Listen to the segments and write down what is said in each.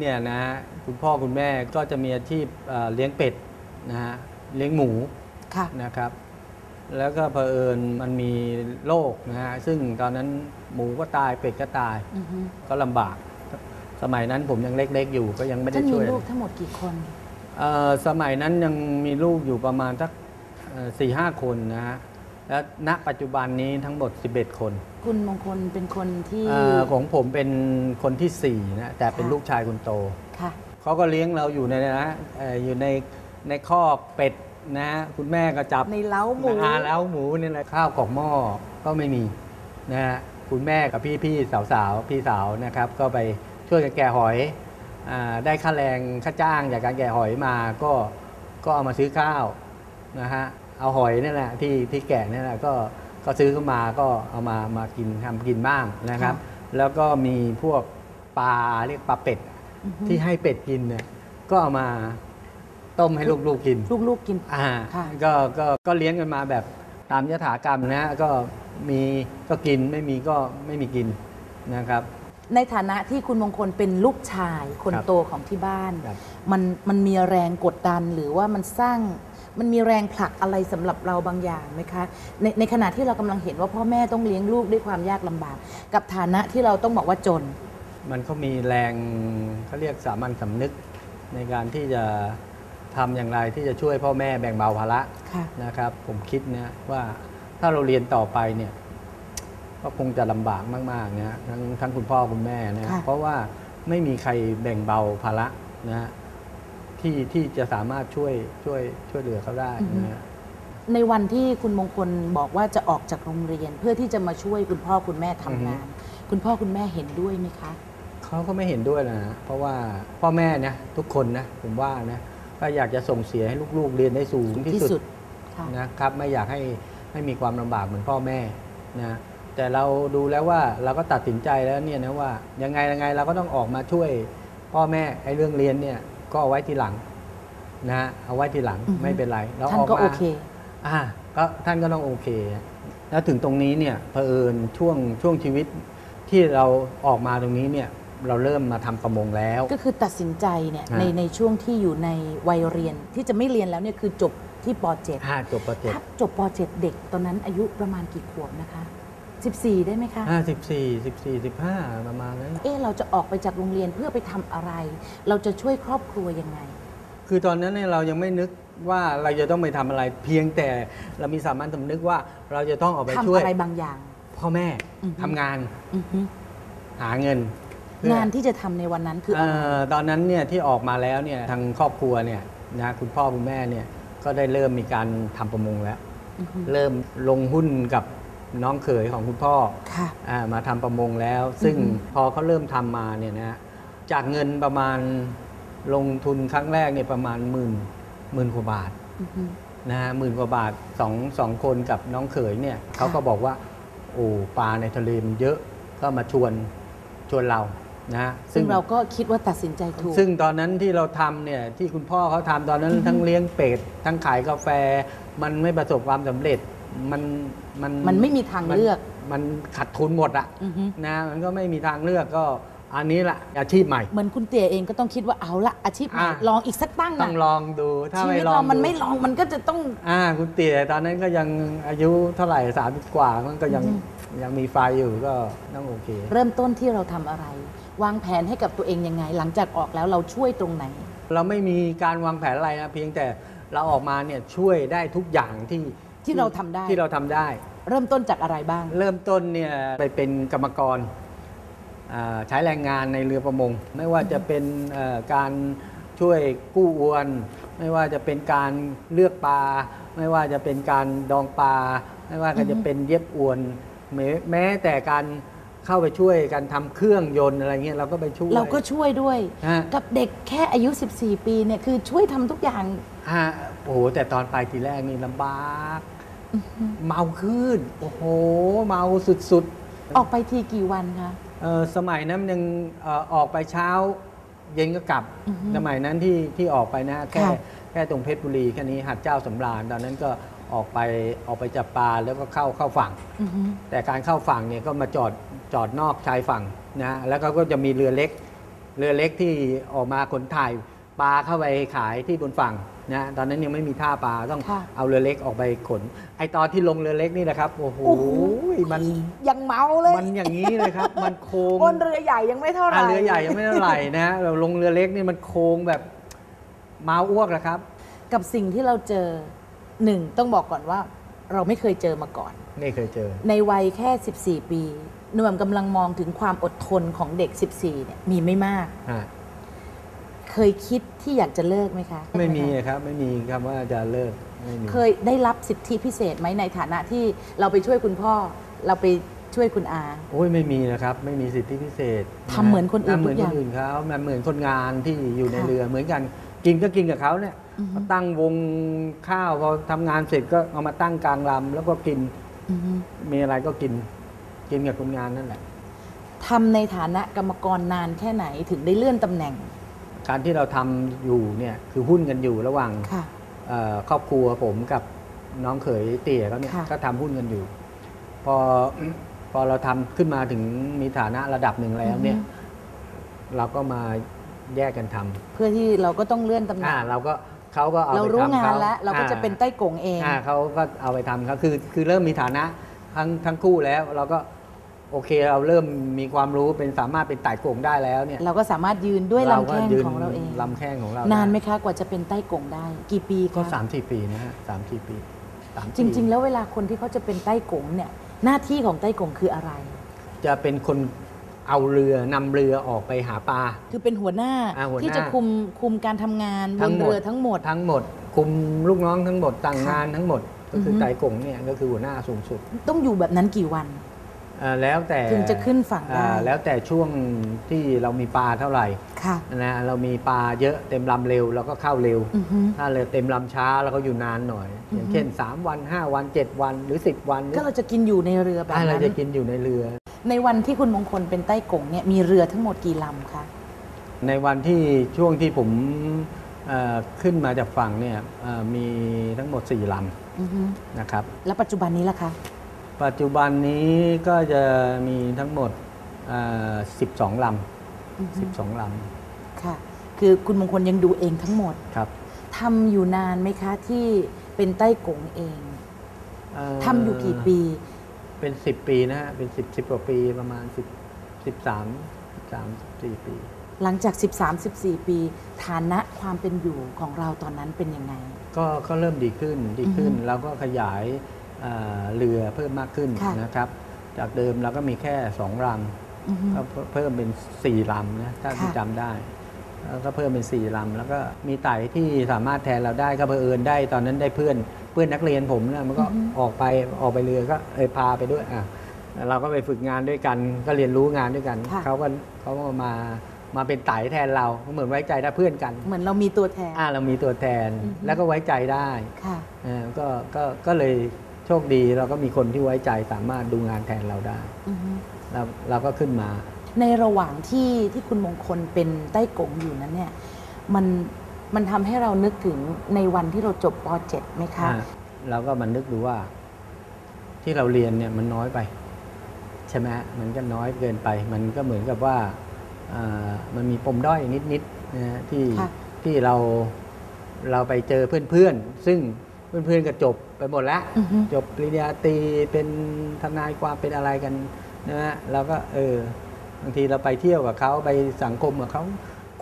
เนี่ยนะฮะคุณพ่อคุณแม่ก็จะมีอาชีพเอ่อเลี้ยงเป็ดนะฮะเลี้ยงหมูค่ะนะครับ แล้วก็เผอิญมันมีโรคนะฮะซึ่งตอนนั้นหมูก็ตายเป็ดก็ตายอือฮึก็ลำบาก สมัยนั้นผมยังเล็กๆ อยู่ก็ยังไม่ได้ท่านมีช่วยลูกทั้งหมดกี่คน เอ่อสมัยนั้นยังมีลูกอยู่ประมาณสักสี่ห้าคนนะฮะ และณปัจจุบันนี้ทั้งหมด 11 คนคุณมงคลเป็นคนที่เออของผมเป็นคนที่ 4 นะ แต่เป็นค่ะลูกชายคนโต ค่ะ เขาก็เลี้ยงเราอยู่ในนะเอ่ออยู่ในในคอกเป็ดนะคุณแม่ก็จับในเล้าหมู อาเล้าหมูนี่แหละข้าวของหม้อก็ไม่มีนะฮะคุณแม่กับพี่พี่สาวสาวๆพี่สาวนะครับ ก็ไปช่วยกันแกะหอยอาได้ค่าแรงค่าจ้างจากการแกะหอยมาก็ก็เอามาซื้อข้าวนะฮะ เอาหอยนี่แหละที่ที่แกะนี่แหละก็ก็ซื้อเข้ามาก็เอามามากินทำกินบ้างนะครับ แล้วก็มีพวกปลาเรียกปลาเป็ดอือฮึที่ให้เป็ดกินเนี่ยก็เอามาต้มให้ลูกๆกิน ลูกๆกินอ่าค่ะก็ก็ก็เลี้ยงกันมาแบบตามยถากรรมนะก็มีก็กินไม่มีก็ไม่มีกินนะครับ ในฐานะที่คุณมงคลเป็นลูกชายคนครับโตของที่บ้านครับมันมันมีแรงกดดันหรือว่ามันสร้าง มันมีแรงผลักอะไรสำหรับเราบางอย่างไหมคะในในขณะที่เรากำลังเห็นว่าพ่อแม่ต้องเลี้ยงลูกด้วยความยากลำบาก กับฐานะที่เราต้องบอกว่าจน มันก็มีแรงเขาเรียกสามัญสำนึกในการที่จะทำอย่างไรที่จะช่วยพ่อแม่แบ่งเบาภาระค่ะนะครับ ผมคิดนะว่าถ้าเราเรียนต่อไปเนี่ยก็คงจะลำบากมากๆนะทั้งทั้งคุณพ่อคุณแม่นะค่ะเพราะว่าไม่มีใครแบ่งเบาภาระนะฮะ ที่ที่จะสามารถช่วยช่วยช่วยเหลือเขาได้นะฮะ ในวันที่คุณมงคลบอกว่าจะออกจากโรงเรียน เพื่อที่จะมาช่วยคุณพ่อคุณแม่ทำงาน คุณพ่อคุณแม่เห็นด้วยไหมคะ เขาก็ไม่เห็นด้วยนะ เพราะว่าพ่อแม่นะทุกคนนะผมว่านะก็อยากจะส่งเสียให้ลูกๆเรียนได้สูงที่ที่สุสุดดค่ะ นะครับ ไม่อยากให้ให้มีความลำบากเหมือนพ่อแม่นะแต่เราดูแล้วว่าเราก็ตัดสินใจแล้วเนี่ยนะว่ายังไงยังไงเราก็ต้องออกมาช่วยพ่อแม่ไอ้เรื่องเรียนเนี่ย ก็เอาไว้ทีหลังนะเอาไว้ทีหลังอือฮึ ไม่เป็นไรเราท่านออกก็มาโอเค อ่าก็ท่านก็ต้องโอเค แล้วถึงตรงนี้เนี่ยเผอิญช่วงช่วงชีวิตที่เราออกมาตรงนี้เนี่ยเราเริ่มมาทำประมงแล้ว ก็คือตัดสินใจเนี่ยฮะในในช่วงที่อยู่ในวัยเรียนที่จะไม่เรียนแล้วเนี่ยคือจบที่ป .7 ห้าจบประเจ็ดถ้าจบป .7 เด็กตอนนั้นอายุประมาณกี่ขวบนะคะ 14 ได้ไหมคะ ห้าสิบสี่สิบสี่สิบห้าประมาณนั้น เอ๊ะเราจะออกไปจากโรงเรียนเพื่อไปทำอะไร เราจะช่วยครอบครัวยังไง คือตอนนั้นเนี่ยเรายังไม่นึกว่าเราจะต้องไปทำอะไร เพียงแต่เรามีสามัญสำนึกว่าเราจะต้องออกไปทำช่วยอะไรบางอย่าง พ่อแม่อือฮึ ทำงานอือฮึหาเงินเพื่อ งานที่จะทำในวันนั้นคือเออะไรอตอนนั้นเนี่ยที่ออกมาแล้วเนี่ยทางครอบครัวเนี่ยนะคุณพ่อคุณแม่เนี่ยก็ได้เริ่มมีการทำประมงแล้วอฮึ เริ่มลงหุ้นกับ น้องเขยของคุณพ่อค่ะอามาทำประมงแล้ว ซึ่งอือฮึพอเขาเริ่มทำมาเนี่ยนะจากเงินประมาณลงทุนครั้งแรกเนี่ยประมาณหมื่นหมื่นกว่าบาท อือฮึ นะฮะหมื่นกว่าบาทสองสองคนกับน้องเขยเนี่ยเขาก็บอกว่า โอ้ปลาในทะเลมันเยอะก็มาชวนชวนเรานะฮะซึ่งเราก็คิดว่าตัดสินใจถูก ซึ่งตอนนั้นที่เราทำเนี่ยที่คุณพ่อเขาทำตอนนั้นทั้งเลี้ยงเป็ดทั้งขายกาแฟ มันไม่ประสบความสำเร็จ มันมันมันไม่มีทางเลือกมันมันขาดทุนหมดอะอือฮึ นะมันก็ไม่มีทางเลือกก็อันนี้แหละอาชีพใหม่ เหมือนคุณเตี๋ยเองก็ต้องคิดว่าเอาละอาชีพใหม่อะ ลองอีกสักตั้งต้นะองลองดูถ้าชีไม่วิตลองเรามันดูไม่ลองมันก็จะต้อง อ่าคุณเตี๋ยตอนนั้นก็ยังอายุเท่าไหร่สามกว่ามันก็ยังอือฮึยังมีไฟอยู่ก็ต้องโอเค เริ่มต้นที่เราทำอะไร วางแผนให้กับตัวเองยังไง หลังจากออกแล้วเราช่วยตรงไหน เราไม่มีการวางแผนอะไรนะเพียงแต่เราออกมาเนี่ยช่วยได้ทุกอย่างที่ ที่เราทำได้ ที่เราทำได้ เริ่มต้นจากอะไรบ้าง เริ่มต้นเนี่ยไปเป็นกรรมกรอ่าใช้แรงงานในเรือประมง ไม่ว่าจะเป็นเอ่อการช่วยกู้อวน ไม่ว่าจะเป็นการเลือกปลา ไม่ว่าจะเป็นการดองปลา ไม่ว่าก็จะเป็นเย็บอวนแม้แม้แต่การเข้าไปช่วยการทำเครื่องยนต์อะไรเงี้ยเราก็ไปช่วย เราก็ช่วยด้วย ฮะ กับเด็กแค่อายุ 14 ปีเนี่ยคือช่วยทำทุกอย่าง ฮะโอ้โหแต่ตอนไปทีแรกนี่ลำบาก เมาขึ้น โอ้โห เมาสุดๆออกไปทีกี่วันคะเอ่อสมัยนั้นมันยังเอ่อออกไปเช้า เย็นก็กลับ อือฮึสมัยนั้นที่ที่ออกไปนะแค่ค่ะ แค่ตรงเพชรบุรีแค่นี้หัดเจ้าสำราญตอนนั้นก็ออกไปออกไปจับปลาแล้วก็เข้าเข้าฝั่ง อือฮึ แต่การเข้าฝั่งเนี่ยก็มาจอดจอดนอกชายฝั่งนะแล้วก็ก็จะมีเรือเล็ก เรือเล็กที่ออกมาขนถ่ายปลาเข้าไปขายที่บนฝั่ง นะตอนนั้นยังไม่มีท่าปลาต้องค่ะ เอาเรือเล็กออกไปขน ไอตอนที่ลงเรือเล็กนี่นะครับ โอ้โหโอ้โหมันยังเมาเลยมันอย่างนี้เลยครับ มันโค้งบนเรือใหญ่ยังไม่เท่าไหร่ อ่าเรือใหญ่ยังไม่เท่าไหร่นะเราลงเรือเล็กนี่มันโค้งแบบเมาอ้วกนะครับ กับสิ่งที่เราเจอหนึ่งต้องบอกก่อนว่าเราไม่เคยเจอมาก่อน ไม่เคยเจอ ในวัยแค่ 14 ปีหน่วมกำลังมองถึงความอดทนของเด็ก 14เนี่ยมีไม่มาก ฮะ เคยคิดที่อยากจะเลิกไหมคะไม่มีครับไม่มีคำว่าจะเลิกไม่มีเคยได้รับสิทธิพิเศษไหมในฐานะที่เราไปช่วยคุณพ่อ เราไปช่วยคุณอาโอ้ยไม่มีนะครับ ไม่มีสิทธิพิเศษทำเหมือนคนอื่นทำเหมือนทุกอคย่างนอื่นเขามันเหมือนคนงานที่อยู่ในค่ะเรือเหมือนกันกินก็กินกับเขาเนี่ยอือฮึตั้งวงข้าวพอทำงานเสร็จก็เอามาตั้งกลางลำแล้วก็กินอือฮึมีอะไรก็กิน กินกับคนงานนั่นแหละทำในฐานะกรรมกรนานแค่ไหนถึงได้เลื่อนตำแหน่ง การที่เราทำอยู่เนี่ยคือหุ้นกันอยู่ระหว่างค่ะเอ่อครอบครัวผมกับน้องเขยเตี๋ยเขาเนี่ยค่ะก็ทำหุ้นกันอยู่ พอพอเราทำขึ้นมาถึงมีฐานะระดับหนึ่งแล้วเนี่ย เราก็มาแยกกันทำเพื่อที่เราก็ต้องเลื่อนตำแหน่อ่างเราก็เขาก็เอาเราไปรู้ทำงานขแล้ว เราก็จะเป็นอ่ใต้กงเองอ่าเขาก็เอาไปทำเขาคือคือเริ่มมีฐานะทั้งทั้งคู่แล้ว เราก็ โอเคเราเริ่มมีความรู้เป็นสามารถเป็นไต่โกงได้แล้วเนี่ยเราก็สามารถยืนด้วยลำแข้งยืนของเราเองลำแข้งของเรานานด้ไหมคะกว่าจะเป็นใต้กงได้ กี่ปีก็คะสามสี่ปีนะฮะสามสี่ปีสามจริง ๆ แล้วเวลาคนที่เขาจะเป็นใต้กงเนี่ยหน้าที่ของใต้กงคืออะไร จะเป็นคนเอาเรือนำเรือออกไปหาปลาคือเป็นหัวหน้าอ่าหัวหน้าที่จะคุมคุมการทำงานบทั้นงหมดเรือทั้งหมดทั้งหมด คุมลูกน้องทั้งหมดสั่งค่ะงานทั้งหมด ก็คืออฮึไต่กงเนี่ยก็คือหัวหน้าสูงสุด ต้องอยู่แบบนั้นกี่วันอ่า แล้วแต่ถึงจะขึ้นฝั่งได้อ่าแล้วแต่ช่วงที่เรามีปลาเท่าไหร่ค่ะนะเรามีปลาเยอะเต็มลำเร็วเราก็เข้าเร็วอือฮึถ้าเลยเต็มลำช้าเราก็อยู่นานหน่อย อย่างเช่น 3 วัน 5 วัน 7 วันหรือ 10 วัน ก็เราจะกินอยู่ในเรือแบบอ่าเรานั้นจะกินอยู่ในเรือ ในวันที่คุณมงคลเป็นใต้กงเนี่ยมีเรือทั้งหมดกี่ลำคะในวันที่ช่วงที่ผมเอ่อขึ้นมาจากฝั่งเนี่ยเอ่อมีทั้งหมด4ลอือฮึำนะครับ แล้วปัจจุบันนี้ล่ะคะ ปัจจุบันนี้ก็จะมีทั้งหมดเอ่อ12ลอือฮึำ12ลค่ะ คือคุณมงคลยังดูเองทั้งหมดำครับทำอยู่นานไหมคะที่เป็นใต้กงเองเอ่ทำอยู่กี่ปี เป็น 10 ปีนะฮะ เป็น 10 10กว่าปีประมาณ 10 13 13 14 ปี หลังจาก 13-14 ปี ฐานะความเป็นอยู่ของเราตอนนั้นเป็นยังไง ก็ก็เริ่มดีขึ้น ดีขึ้นอือฮึแล้วก็ขยาย เอ่อเรือเพิ่มมากขึ้นค่ะนะครับ จากเดิมเราก็มีแค่สองลอือฮึำก็เพิ่มเป็นสี่ลำนะถ้าที่ค่ะจำได้แล้วก็เพิ่มเป็นสี่ลำแล้วก็มีไต่ที่สามารถแทนเราได้ก็เผอิญได้ตอนนั้นได้เพื่อนเพื่อนนักเรียนผมนะมันก็ออกไปออกไปเรือก็เออพาไปด้วยอะแล้วเราก็ไปฝึกงานด้วยกัน ก็เรียนรู้งานด้วยกันค่ะเขาก็เขาก็มามาเป็นไต่แทนเราเหมือนไว้ใจได้เพื่อนกัน เหมือนเรามีตัวแทนอ่าเรามีตัวแทนอือฮึแล้วก็ไว้ใจได้ค่ะเออก็ก็ก็เลย โชคดีเราก็มีคนที่ไว้ใจสามารถดูงานแทนเราได้อือฮึเราเราก็ขึ้นมา ในระหว่างที่ที่คุณมงคลเป็นใต้กงอยู่นั้นเนี่ย มันมันทำให้เรานึกถึงในวันที่เราจบป .7 ไหมคะ อ่าเราก็มานึกดูว่า ที่เราเรียนเนี่ยมันน้อยไป ใช่ไหมฮะมันก็น้อยเกินไป มันก็เหมือนกับว่าอ่ามันมีปมด้อยนิดๆนะฮะที่ค่ะ ที่เราเราไปเจอเพื่อนๆ ซึ่ง เพื่อนๆก็จบไปหมดแล้วอือฮึจบปริญญาตรีเป็นทนายความเป็นอะไรกันนะฮะเราก็เออบางทีเราไปเที่ยวกับเขาไปสังคมกับเขา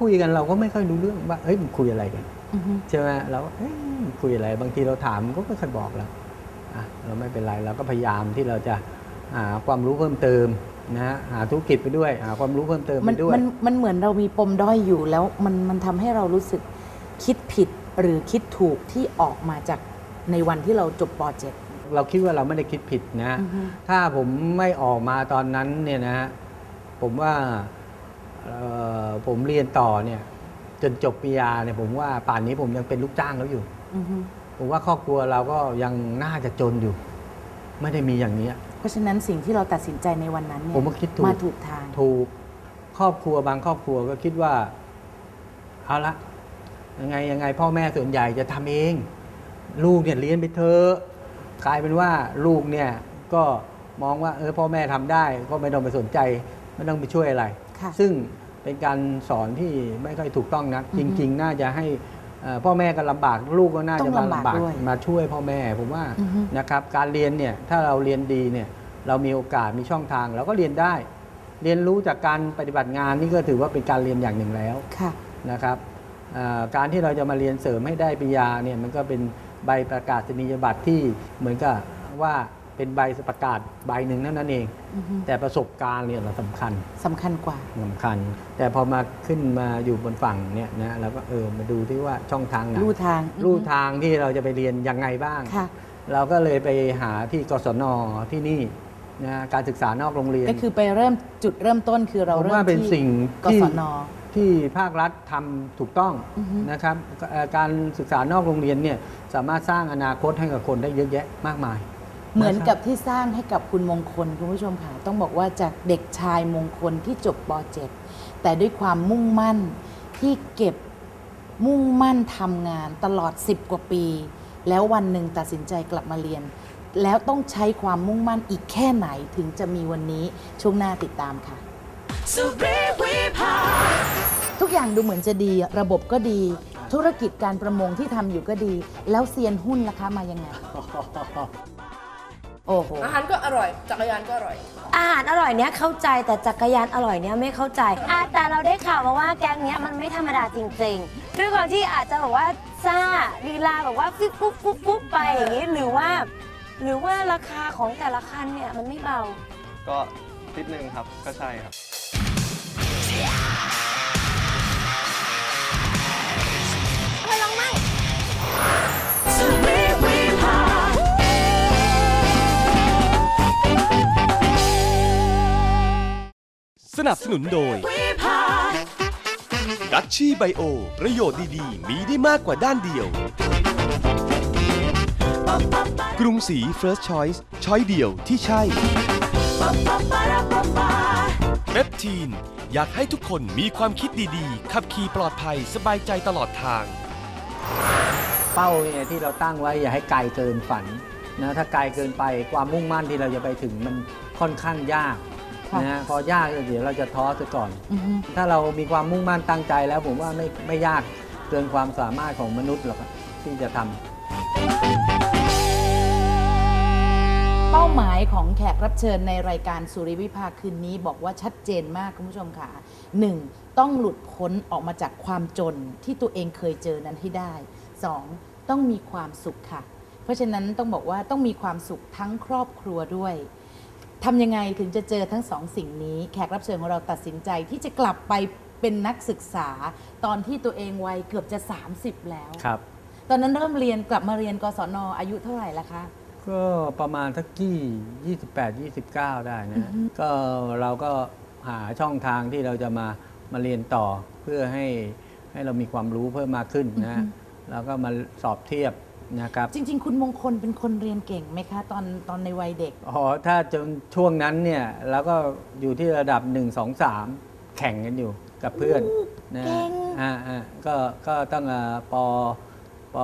คุยกันเราก็ไม่ค่อยรู้เรื่องว่าเฮ้ยมันคุยอะไรกันอือฮึใช่ไหมเราเอ้ยคุยอะไร บางทีเราถามก็ไม่ค่อยบอกเราอะเราไม่เป็นไรเราก็พยายามที่เราจะหาความรู้เพิ่มเติมนะฮะหาธุรกิจไปด้วยหาความรู้เพิ่มเติมมัไปนด้วยมันมันเหมือนเรามีปมด้อยอยู่แล้วมันมันทำให้เรารู้สึกคิดผิดหรือคิดถูกที่ออกมาจาก ในวันที่เราจบป .7 เราคิดว่าเราไม่ได้คิดผิดนะอือฮึถ้าผมไม่ออกมาตอนนั้นเนี่ยนะฮะผมว่าเอ่อผมเรียนต่อเนี่ย จนจบปริญญาเนี่ยผมว่าป่านนี้ผมยังเป็นลูกจ้างเขาอยู่อือฮึผมว่าครอบครัวเราก็ยังน่าจะจนอยู่ ไม่ได้มีอย่างนี้ เพราะฉะนั้นสิ่งที่เราตัดสินใจในวันนั้นเนี่ยผมก็คิดถูกมาถูกทางถูกครอบครัวบางครอบครัวก็คิดว่าเอาละยังไงยังไงพ่อแม่ส่วนใหญ่จะทำเอง ลูกเนี่ยเรียนไปเถอะกลายเป็นว่าลูกเนี่ยก็มองว่าเออพ่อแม่ทำได้ก็ไม่ต้องไปสนใจไม่ต้องไปช่วยอะไรค่ะซึ่งเป็นการสอนที่ไม่ค่อยถูกต้องนักอืจอฮึริง ๆ น่าจะให้เอ่อพ่อแม่ก็ลำบากลูกก็น่าต้จะองมาลำบากลำบากด้วยมาช่วยพ่อแม่ผมว่าอือฮึนะครับการเรียนเนี่ยถ้าเราเรียนดีเนี่ยเรามีโอกาสมีช่องทางเราก็เรียนได้ เรียนรู้จากการปฏิบัติงานนี่ก็ถือว่าเป็นการเรียนอย่างหนึ่งแล้วค่ะนะครับเอ่อการที่เราจะมาเรียนเสริมให้ได้ปริญญาเนี่ยมันก็เป็น ใบประกาศนียบัตรที่เหมือนกับว่าเป็นใบประกาศใบหนึ่งเท่านั้นเองอือฮึแต่ประสบการณ์เนี่ยเราสำคัญสำคัญกว่าสำคัญ แต่พอมาขึ้นมาอยู่บนฝั่งเนี่ยนะเราก็เออมาดูที่ว่าช่องทางไหนลู่ทางลู่ทางที่เราจะไปเรียนยังไงบ้างค่ะเราก็เลยไปหาที่กศนที่นี่นะการศึกษานอกโรงเรียน ก็คือไปเริ่มจุดเริ่มต้นคือเราผมเริ่มว่าเป็นที่สิ่งกที่ศน ที่ภาครัฐทำถูกต้องอือฮึนะครับเอ่อการศึกษานอกโรงเรียนเนี่ยสามารถสร้างอนาคตให้กับคนได้เยอะแยะมากมาย เหมือนนะครับกับที่สร้างให้กับคุณมงคลคุณผู้ชมค่ะต้องบอกว่าจากเด็กชายมงคลที่จบป .7 แต่ด้วยความมุ่งมั่นที่เก็บมุ่งมั่นทำงานตลอด 10 กว่าปี แล้ววันหนึ่งตัดสินใจกลับมาเรียน แล้วต้องใช้ความมุ่งมั่นอีกแค่ไหนถึงจะมีวันนี้ช่วงหน้าติดตามค่ะ ทุกอย่างดูเหมือนจะดี ระบบก็ดี ธุรกิจการประมงที่ทำอยู่ก็ดี แล้วเซียนหุ้นล่ะคะมายังไง โอ้โห อาหารก็อร่อย จักรยานก็อร่อย อาหารอร่อยเนี้ยเข้าใจแต่จักรยานอร่อยเนี้ยไม่เข้าใจอะแต่เราได้ข่าวมาว่าแก๊งเนี้ยมันไม่ธรรมดาจริงๆด้วยความที่อาจจะแบบว่าซ่าลีลาแบบว่าฟุ๊บฟุ๊บฟุ๊บฟุ๊บไปอย่างนี้หรือว่า หรือว่าราคาของแต่ละคันเนี่ยมันไม่เบา ก็นิดนึงครับก็ใช่ครับ นับสนุนโดยดัชชี่ไบโอ ประโยชน์ดีๆ มีได้มากกว่าด้านเดียว กรุงศรี First Choice ช้อยเดียวที่ใช่เปปทีน อยากให้ทุกคนมีความคิดดีๆ ขับขี่ปลอดภัยสบายใจตลอดทาง เป้าเนี่ยที่เราตั้งไว้อย่าให้ไกลเกินฝันนะถ้าไกลเกินไปความมุ่งมั่นที่เราจะไปถึงมันค่อนข้างยากค่ะ นะฮะพอยากเดี๋ยวเราจะท้อซะก่อน อือฮึถ้าเรามีความมุ่งมั่นตั้งใจแล้ว ผมว่าไม่ไม่ยากเกินความสามารถของมนุษย์หรอกครับที่จะทำ เป้าหมายของแขกรับเชิญในรายการสุริวิภาคืนนี้บอกว่าชัดเจนมากคุณผู้ชมค่ะหนึ่งต้องหลุดพ้นออกมาจากความจนที่ตัวเองเคยเจอนั้นให้ได้สองต้องมีความสุขค่ะ เพราะฉะนั้นต้องบอกว่าต้องมีความสุขทั้งครอบครัวด้วย ทำยังไงถึงจะเจอทั้งสองสิ่งนี้ แขกรับเชิญของเราตัดสินใจที่จะกลับไปเป็นนักศึกษา ตอนที่ตัวเองวัยเกือบจะ 30 แล้ว ครับ ตอนนั้นเริ่มเรียนกลับมาเรียนกศนอายุเท่าไหร่ละคะ ก็ประมาณสักกี่28 29ได้นะ ก็เราก็หาช่องทางที่เราจะมามาเรียนต่อเพื่อให้ให้เรามีความรู้เพิ่มมากขึ้นนะ แล้วก็มาสอบเทียบ นะครับ จริง ๆ คุณมงคลเป็นคนเรียนเก่งไหมคะตอนตอนในวัยเด็ก อ๋อ ถ้าจนช่วงนั้นเนี่ยเราก็อยู่ที่ระดับ 1 2 3 แข่งกันอยู่กับเพื่อนนะเก่ง อ่าอ่าก็ก็ตั้งแต่ปป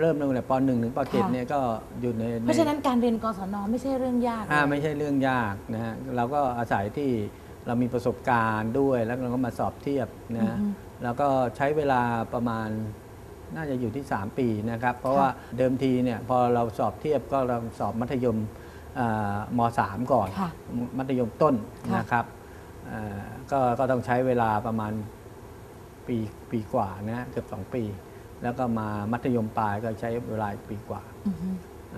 เริ่มตั้งแต่ปหนึ่งถึงปเจ็ดเนี่ยก็อยู่ในเพราะฉะนั้นการเรียนกศนไม่ใช่เรื่องยากอ่าเลยไม่ใช่เรื่องยากนะฮะเราก็อาศัยที่เรามีประสบการณ์ด้วยแล้วเราก็มาสอบเทียบนะฮะแล้วก็ใช้เวลาประมาณ น่าจะอยู่ที่ 3 ปีนะครับ เพราะว่าเดิมทีเนี่ยพอเราสอบเทียบก็เราสอบมัธยมอ่ามสามก่อน ค่ะมัธยมต้นค่ะ นะครับอ่าก็ก็ต้องใช้เวลาประมาณปีปีกว่านะฮะเกือบ 2 ปี แล้วก็มามัธยมปลายก็ใช้เวลาอีกปีกว่า อือฮึ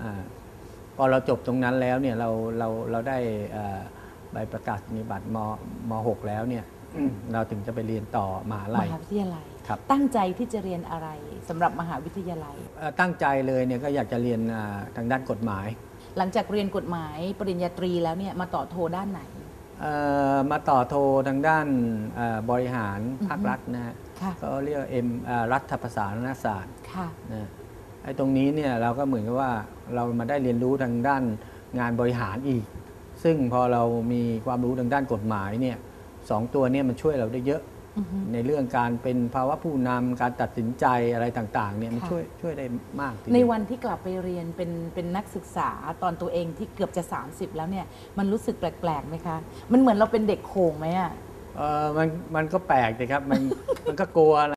อาพอเราจบตรงนั้นแล้วเนี่ยเราเราเราได้เอ่อใบประกาศนียบัตรมมหกแล้วเนี่ย เราถึงจะไปเรียนต่อมหามลัยหาวิทยาลัย ครับ ตั้งใจที่จะเรียนอะไรสำหรับมหาวิทยาลัย เอ่อตั้งใจเลยเนี่ยก็อยากจะเรียนอ่าทางด้านกฎหมายหลังจากเรียนกฎหมายปริญญาตรีแล้วเนี่ยมาต่อโทด้านไหน เอ่อมาต่อโททางด้านเอ่อบริหารภาครัฐนะฮะค่ะ ก็เรียกเอ็มรัฐประศาสนศาสตร์ค่ะ นะไอ้ตรงนี้เนี่ยเราก็เหมือนกับว่าเรามาได้เรียนรู้ทางด้านงานบริหารอีก ซึ่งพอเรามีความรู้ทางด้านกฎหมายเนี่ย สองตัวเนี่ยมันช่วยเราได้เยอะอือฮึในเรื่องการเป็นภาวะผู้นำการตัดสินใจอะไรต่างๆเนี่ยมันค่ะช่วยช่วยได้มากทีเดียในวันที่กลับไปเรียนเป็นเป็นนักศึกษาตอนตัวเองที่เกือบจะ 30 แล้วเนี่ยมันรู้สึกแปลกๆไหมคะ มันเหมือนเราเป็นเด็กโขงไหมอะเออมันมันก็แปลกนะครับ มันมันก็กลัวนะ